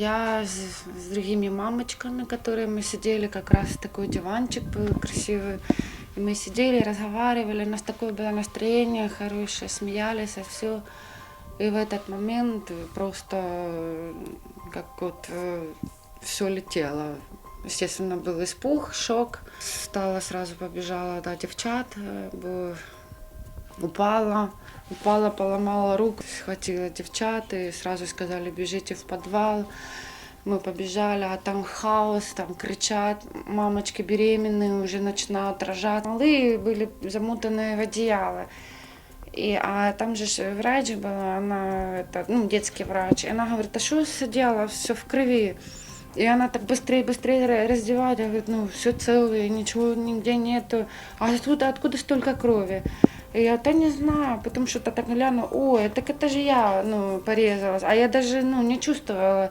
Я с, с другими мамочками, которые мы сидели, как раз такой диванчик был красивый. И мы сидели, разговаривали, у нас такое было настроение хорошее, смеялись, а все. И в этот момент просто э, как вот все летело. Естественно, был испуг, шок. Встала, сразу побежала до девчат, э, бо упала, упала, поломала руку, схватила девчат и сразу сказали, бежите в подвал. Мы побежали, а там хаос, там кричат, мамочки беременные уже начинают рожать. Малые были замотанные в одеяло. И, а там же ж врач была, она, это, ну, детский врач, и она говорит, а что с дело, все в крови. И она так быстрее, быстрее раздевает, говорит, ну, все целое, ничего нигде нету. А откуда, откуда столько крови? Я, да не знаю, потому что так гляну, ой, так это же я, ну, порезалась. А я даже, ну, не чувствовала.